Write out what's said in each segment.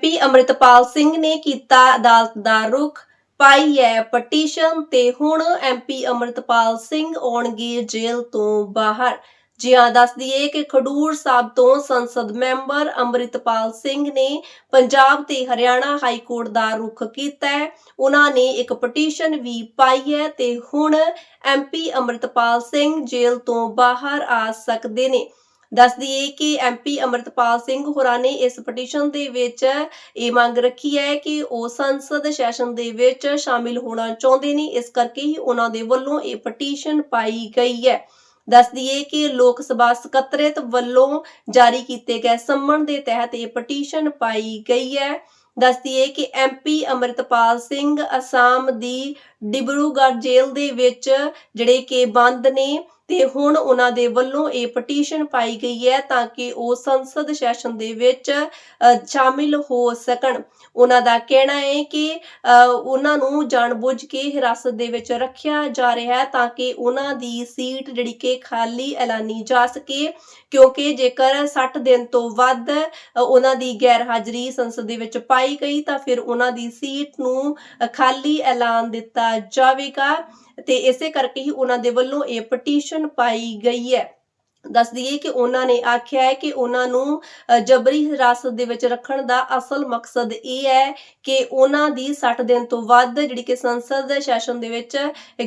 MP Amritpal Singh ਨੇ ਕੀਤਾ ਅਦਾਲਤ ਦਾ ਰੁਖ, ਪਾਈ ਹੈ ਪਟੀਸ਼ਨ ਤੇ ਹੁਣ ਐਮਪੀ ਅਮਰਿਤਪਾਲ ਸਿੰਘ ਆਉਣਗੇ ਜੇਲ੍ਹ ਤੋਂ ਬਾਹਰ। ਜੀ ਹਾਂ ਦੱਸ ਦਈਏ ਕਿ ਖਡੂਰ ਸਾਹਿਬ ਤੋਂ ਸੰਸਦ ਮੈਂਬਰ ਅੰਮ੍ਰਿਤਪਾਲ ਸਿੰਘ ਨੇ ਪੰਜਾਬ ਤੇ ਹਰਿਆਣਾ ਹਾਈ ਕੋਰਟ ਦਾ ਰੁਖ ਕੀਤਾ ਹੈ। ਉਹਨਾਂ ਨੇ ਇੱਕ ਪਟੀਸ਼ਨ ਵੀ ਪਾਈ ਹੈ ਤੇ ਹੁਣ ਐਮਪੀ ਅੰਮ੍ਰਿਤਪਾਲ ਸਿੰਘ ਜੇਲ੍ਹ ਤੋਂ ਬਾਹਰ ਆ ਸਕਦੇ ਨੇ। ਦੱਸ ਦਈਏ ਕਿ ਐਮਪੀ ਅੰਮ੍ਰਿਤਪਾਲ ਸਿੰਘ ਹੋਰਾਂ ਨੇ ਇਸ ਪਟੀਸ਼ਨ ਦੇ ਵਿੱਚ ਇਹ ਮੰਗ ਰੱਖੀ ਹੈ ਕਿ ਉਹ ਸੰਸਦ ਸੈਸ਼ਨ ਦੇ ਵਿੱਚ ਸ਼ਾਮਿਲ ਹੋਣਾ ਚਾਹੁੰਦੇ ਨੇ। ਇਸ ਕਰਕੇ ਹੀ ਉਹਨਾਂ ਦੇ ਵੱਲੋਂ ਇਹ ਪਟੀਸ਼ਨ ਪਾਈ ਗਈ ਹੈ। ਦੱਸ ਦਈਏ ਕਿ ਲੋਕ ਸਭਾ ਸਕੱਤਰੇਤ ਵੱਲੋਂ ਜਾਰੀ ਕੀਤੇ ਗਏ ਸੰਮਣ ਦੇ ਤਹਿਤ ਇਹ ਪਟੀਸ਼ਨ ਪਾਈ ਗਈ ਹੈ। ਦੱਸ ਦਈਏ ਕਿ ਐਮਪੀ ਅਮਰਿਤਪਾਲ ਸਿੰਘ ਅਸਾਮ ਦੀ ਡਿਬਰੂਗੜ੍ਹ ਜੇਲ੍ਹ ਦੇ ਵਿੱਚ ਜਿਹੜੇ ਕਿ ਬੰਦ ਨੇ ਤੇ ਹੁਣ ਉਹਨਾਂ ਦੇ ਵੱਲੋਂ ਇਹ ਪਟੀਸ਼ਨ ਪਾਈ ਗਈ ਹੈ ਤਾਂ ਕਿ ਉਹ ਸੰਸਦ ਸੈਸ਼ਨ ਦੇ ਵਿੱਚ ਸ਼ਾਮਿਲ ਹੋ ਸਕਣ। ਉਹਨਾਂ ਦਾ ਕਹਿਣਾ ਹੈ ਕਿ ਉਹਨਾਂ ਨੂੰ ਜਾਣਬੁੱਝ ਕੇ ਹਿਰਾਸਤ ਦੇ ਵਿੱਚ ਰੱਖਿਆ ਜਾ ਰਿਹਾ ਹੈ ਤਾਂ ਕਿ ਉਹਨਾਂ ਦੀ ਸੀਟ ਜਿਹੜੀ ਕਿ ਖਾਲੀ ਐਲਾਨੀ ਜਾ ਸਕੇ ਕਿਉਂਕਿ ਜੇਕਰ 60 ਦਿਨ ਤੋਂ ਵੱਧ ਅ, ਉਹਨਾਂ ਦੀ ਗੈਰ ਹਾਜ਼ਰੀ ਸੰਸਦ ਦੇ ਵਿੱਚ ਪਾਈ ਗਈ ਤਾਂ ਫਿਰ ਉਹਨਾਂ ਦੀ ਸੀਟ ਨੂੰ ਖਾਲੀ ਐਲਾਨ ਦਿੱਤਾ ਜਾਵੇਗਾ। ਤੇ ਇਸੇ ਕਰਕੇ ਹੀ ਉਹਨਾਂ ਦੇ ਵੱਲੋਂ ਇਹ ਪਟੀਸ਼ਨ ਪਾਈ ਗਈ ਹੈ। ਦੱਸ ਦਈਏ ਕਿ ਉਹਨਾਂ ਨੇ ਆਖਿਆ ਹੈ ਕਿ ਉਹਨਾਂ ਨੂੰ ਜਬਰੀ ਹਿਰਾਸਤ ਦੇ ਵਿੱਚ ਰੱਖਣ ਦਾ ਅਸਲ ਮਕਸਦ ਇਹ ਹੈ ਕਿ ਉਹਨਾਂ ਦੀ 60 ਦਿਨ ਤੋਂ ਵੱਧ ਜਿਹੜੀ ਕਿ ਸੰਸਦ ਸੈਸ਼ਨ ਦੇ ਵਿੱਚ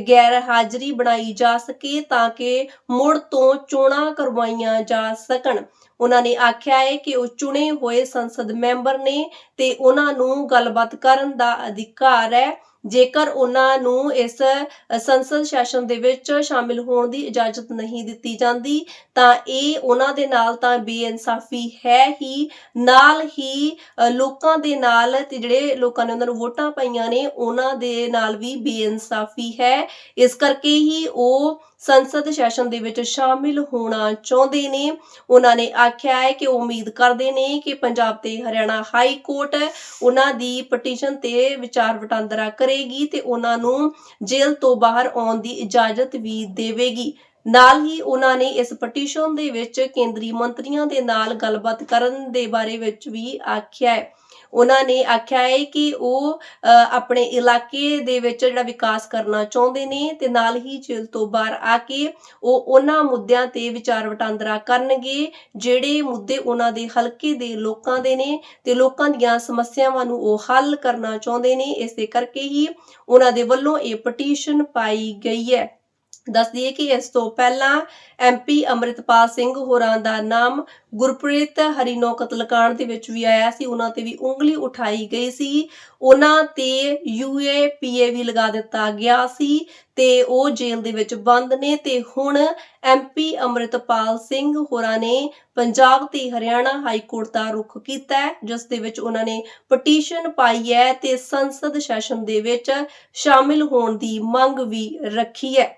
ਗੈਰ ਹਾਜ਼ਰੀ ਬਣਾਈ ਜਾ ਸਕੇ ਤਾਂ ਕਿ ਮੁੜ ਤੋਂ ਚੋਣਾਂ ਕਰਵਾਈਆਂ ਜਾ ਸਕਣ। ਉਹਨਾਂ ਨੇ ਆਖਿਆ ਹੈ ਕਿ ਉਹ ਚੁਣੇ ਹੋਏ ਸੰਸਦ ਮੈਂਬਰ ਨੇ ਤੇ ਉਹਨਾਂ ਨੂੰ ਗੱਲਬਾਤ ਕਰਨ ਦਾ ਅਧਿਕਾਰ ਹੈ। ਜੇਕਰ ਉਹਨਾਂ ਨੂੰ ਇਸ ਸੰਸਦ ਸੈਸ਼ਨ ਦੇ ਵਿੱਚ ਸ਼ਾਮਿਲ ਹੋਣ ਦੀ ਇਜਾਜ਼ਤ ਨਹੀਂ ਦਿੱਤੀ ਜਾਂਦੀ, ਤਾਂ ਇਹ ਉਹਨਾਂ ਦੇ ਨਾਲ ਤਾਂ ਬੇਇਨਸਾਫੀ ਹੈ ਹੀ। ਨਾਲ ਹੀ ਲੋਕਾਂ ਦੇ ਨਾਲ ਤੇ ਜਿਹੜੇ ਲੋਕਾਂ ਨੇ ਉਹਨਾਂ ਨੂੰ ਵੋਟਾਂ ਪਾਈਆਂ ਨੇ, ਉਹਨਾਂ ਦੇ ਨਾਲ ਵੀ ਬੇਇਨਸਾਫੀ ਹੈ। ਇਸ ਕਰਕੇ ਹੀ ਉਹ ਸੰਸਦ ਸੈਸ਼ਨ ਦੇ ਵਿੱਚ ਸ਼ਾਮਿਲ ਹੋਣਾ ਚਾਹੁੰਦੇ ਨੇ। ਉਹਨਾਂ ਨੇ ਆਖਿਆ ਹੈ ਕਿ ਉਹ ਉਮੀਦ ਕਰਦੇ ਨੇ ਕਿ ਪੰਜਾਬ ਤੇ ਹਰਿਆਣਾ ਹਾਈ ਕੋਰਟ ਉਹਨਾਂ ਦੀ ਪਟੀਸ਼ਨ ਤੇ ਵਿਚਾਰ ਵਟਾਂਦਰਾ ਕਰੇ ਕਰੇਗੀ ਤੇ ਉਹਨਾਂ ਨੂੰ ਜੇਲ੍ਹ ਤੋਂ ਬਾਹਰ ਆਉਣ ਦੀ ਇਜਾਜ਼ਤ ਵੀ ਦੇਵੇਗੀ। ਨਾਲ ਹੀ ਉਹਨਾਂ ਨੇ ਇਸ ਪਟੀਸ਼ਨ ਦੇ ਵਿੱਚ ਕੇਂਦਰੀ ਮੰਤਰੀਆਂ ਦੇ ਨਾਲ ਗੱਲਬਾਤ ਕਰਨ ਦੇ ਬਾਰੇ ਵਿੱਚ ਵੀ ਆਖਿਆ ਹੈ। ਉਹਨਾਂ ਨੇ ਆਖਿਆ ਹੈ ਕਿ ਉਹ ਆਪਣੇ ਇਲਾਕੇ ਦੇ ਵਿੱਚ ਜਿਹੜਾ ਵਿਕਾਸ ਕਰਨਾ ਚਾਹੁੰਦੇ ਨੇ ਤੇ ਨਾਲ ਹੀ ਜੇਲ੍ਹ ਤੋਂ ਬਾਹਰ ਆ ਕੇ ਉਹ ਉਹਨਾਂ ਮੁੱਦਿਆਂ ਤੇ ਵਿਚਾਰ ਵਟਾਂਦਰਾ ਕਰਨਗੇ, ਜਿਹੜੇ ਮੁੱਦੇ ਉਹਨਾਂ ਦੇ ਹਲਕੇ ਦੇ ਲੋਕਾਂ ਦੇ ਨੇ ਤੇ ਲੋਕਾਂ ਦੀਆਂ ਸਮੱਸਿਆਵਾਂ ਨੂੰ ਉਹ ਹੱਲ ਕਰਨਾ ਚਾਹੁੰਦੇ ਨੇ। ਇਸੇ ਕਰਕੇ ਹੀ ਉਹਨਾਂ ਦੇ ਵੱਲੋਂ ਇਹ ਪਟੀਸ਼ਨ ਪਾਈ ਗਈ ਹੈ। ਦੱਸ ਦਈਏ ਕਿ ਇਸ ਤੋਂ ਪਹਿਲਾਂ ਐਮਪੀ ਅਮਰਿਤਪਾਲ ਸਿੰਘ ਹੋਰਾਂ ਦਾ ਨਾਮ ਗੁਰਪ੍ਰੀਤ ਹਰੀਨੋ ਕਤਲकांड ਦੇ ਵਿੱਚ ਵੀ ਆਇਆ ਸੀ। ਉਹਨਾਂ ਤੇ ਵੀ ਉਂਗਲੀ ਉਠਾਈ ਗਈ ਸੀ। ਉਹਨਾਂ ਤੇ ਯੂਏ ਪੀਏ ਵੀ ਲਗਾ ਦਿੱਤਾ ਗਿਆ ਸੀ ਤੇ ਉਹ ਜੇਲ੍ਹ ਦੇ ਵਿੱਚ ਬੰਦ ਨੇ ਤੇ ਹੁਣ ਐਮਪੀ ਅਮਰਿਤਪਾਲ ਸਿੰਘ ਹੋਰਾਂ ਨੇ ਪੰਜਾਬ ਤੇ ਹਰਿਆਣਾ ਹਾਈ ਕੋਰਟ ਦਾ ਰੁਖ ਕੀਤਾ ਜਿਸ ਦੇ ਵਿੱਚ ਉਹਨਾਂ ਨੇ ਪਟੀਸ਼ਨ ਪਾਈ ਹੈ ਤੇ ਸੰਸਦ ਸੈਸ਼ਨ ਦੇ ਵਿੱਚ ਸ਼ਾਮਿਲ ਹੋਣ ਦੀ ਮੰਗ ਵੀ ਰੱਖੀ ਹੈ।